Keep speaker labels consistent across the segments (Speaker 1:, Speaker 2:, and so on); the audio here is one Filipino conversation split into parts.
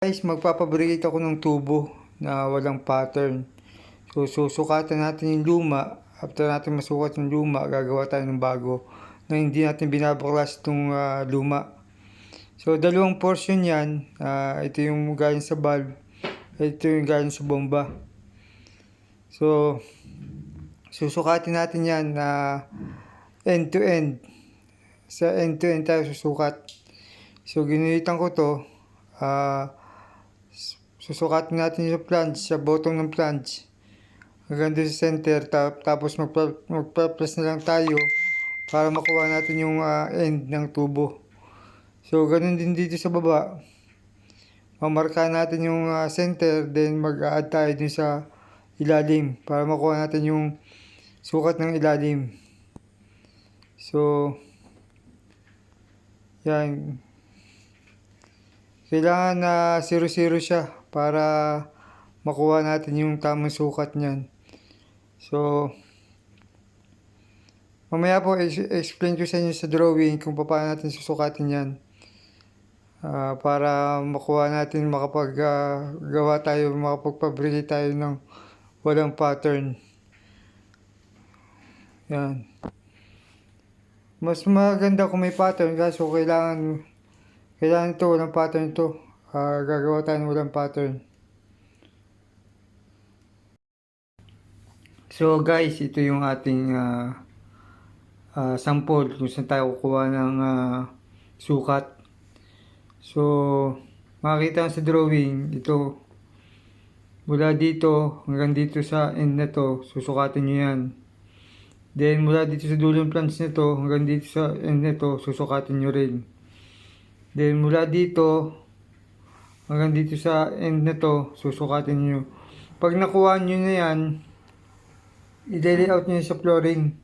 Speaker 1: Guys, magpapabrigate ako ng tubo na walang pattern. So, susukatan natin yung luma. After natin masukat yung luma, gagawa tayo ng bago na hindi natin binabaklas itong ah, luma. So, dalawang portion yan. Ah, ito yung galing sa valve. Ito yung galing sa bomba. So, susukatin natin yan na end to end. Sa end to end tayo susukat. So, ginilitan ko to. Ah, susukatin natin yung flange sa bottom ng flange hanggang sa center ta- tapos magpa- magpa-press na lang tayo para makuha natin yung ah, end ng tubo. So ganun din dito sa baba. Mamarka natin yung ah, center then mag-add tayo dun sa ilalim para makuha natin yung sukat ng ilalim. So yan kailangan na 0-0 siya para makuha natin yung tamang sukat niyan. So, mamaya po explain ko sa inyo sa drawing kung paano natin susukatin yan. Ah, para makuha natin makapag-gawa tayo, makapagpabrigate tayo ng walang pattern. Yan. Mas maganda kung may pattern kaso kailangan kailangan ito, walang pattern ito. Ah, gagawa tayo ng walang pattern. So guys, ito yung ating ah, ah, sample kung saan tayo kukuha ng ah, sukat. So, makikita sa drawing, ito, mula dito hanggang dito sa end na to, susukatin nyo yan. Then, mula dito sa dulong plants nito hanggang dito sa end na to, susukatin nyo rin. Then mula dito hanggang dito sa end na to, susukatin nyo. Pag nakuha nyo na yan, i-layout nyo sa flooring.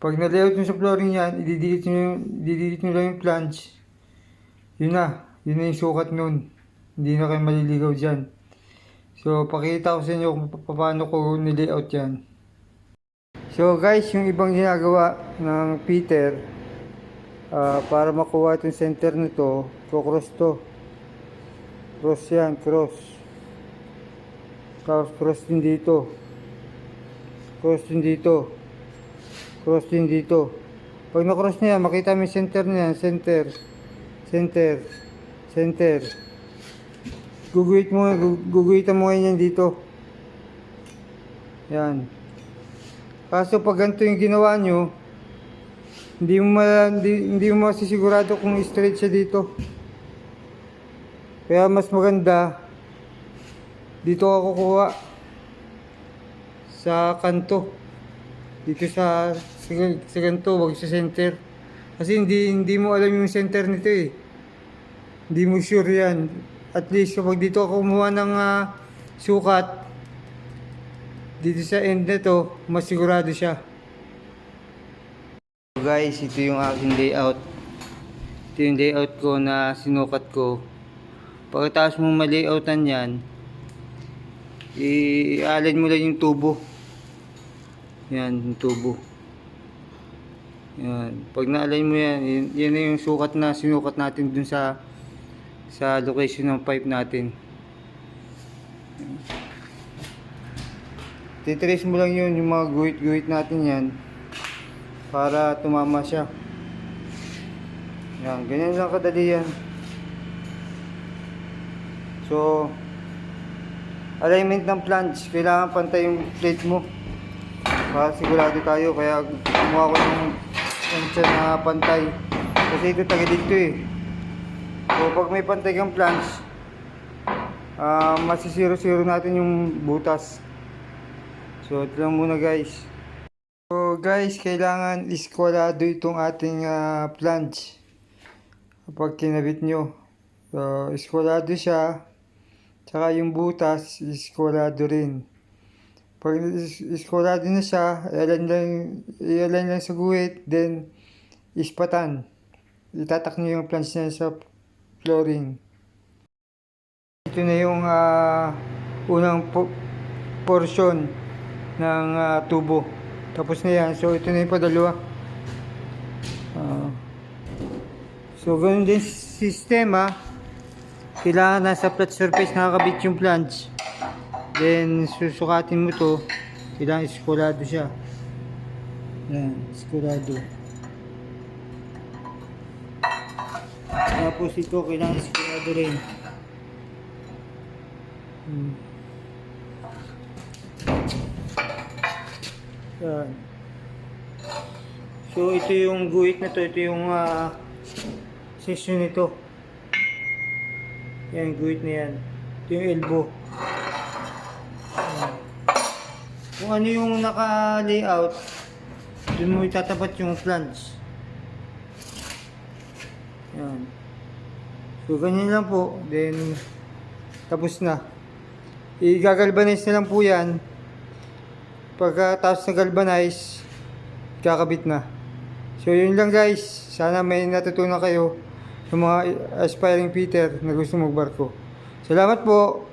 Speaker 1: Pag na-layout nyo sa flooring yan, i-delete nyo, i-delete nyo lang yung planch. Yun na. Yun na yung sukat nun. Hindi na kayo maliligaw dyan. So, pakita ko sa inyo kung pa- paano ko nilayout yan. So guys, yung ibang ginagawa ng Peter, Ah, para makuha itong center nito, kukross to. Cross yan, cross. Tapos cross din dito. Cross din dito. Cross din dito. Pag na-cross niya, makita mo yung center niya, center. Center. Center. Guguhit mo, gu- guguhitan mo ngayon yan dito. Yan. Kaso pag ganito yung ginawa nyo, hindi mo ma, hindi, hindi mo masisigurado kung straight siya dito. Kaya mas maganda dito ako kukuha sa kanto. Dito sa sa, sa kanto, wag sa center. Kasi hindi hindi mo alam yung center nito eh. Hindi mo sure yan. At least kapag dito ako kumuha ng ah, sukat, dito sa end nito, mas sigurado siya. Guys, ito yung aking layout. Ito yung layout ko na sinukat ko. Pagkatapos mo ma-layoutan yan, i-align mo lang yung tubo. Yan, yung tubo. Yan. Pag na-align mo yan, yan na yung sukat na sinukat natin dun sa sa location ng pipe natin. Titrace mo lang yun, yung mga guhit-guhit natin yan para tumama siya. Yan, ganyan lang kadali yan. So, alignment ng planch, kailangan pantay yung plate mo. Para sigurado tayo, kaya kumuha ko ng plancha na pantay. Kasi ito taga dito eh. So, pag may pantay kang planch, ah masisiro-siro natin yung butas. So, ito lang muna guys. Guys, kailangan iskwalado itong ating uh, planch. Kapag kinabit nyo. So, iskwalado siya. Tsaka yung butas, iskwalado rin. Pag is- iskwalado na siya, ialan lang, ialan lang sa guhit, then ispatan. Itatak nyo yung planch niya sa flooring. Ito na yung ah, unang po- portion ng ah, tubo. Tapos na yan. So, ito na yung padalawa. Ah. so, ganun din sistema. kailangan nasa flat surface nakakabit yung flange. Then, susukatin mo to. Kailangan iskulado siya. Yan, iskulado. Tapos ito, kailangan iskulado rin. Hmm. Yan. So, ito yung guhit na to. Ito yung ah, section nito. Yan, guhit na yan. Ito yung elbow. Yan. Kung ano yung naka-layout, dun mo itatapat yung flange. Yan. So, ganyan lang po. Then, tapos na. I-galvanize na lang po yan. Pagkatapos na galvanize, kakabit na. So, yun lang guys. Sana may natutunan kayo sa mga aspiring Peter na gusto magbarko. Salamat po.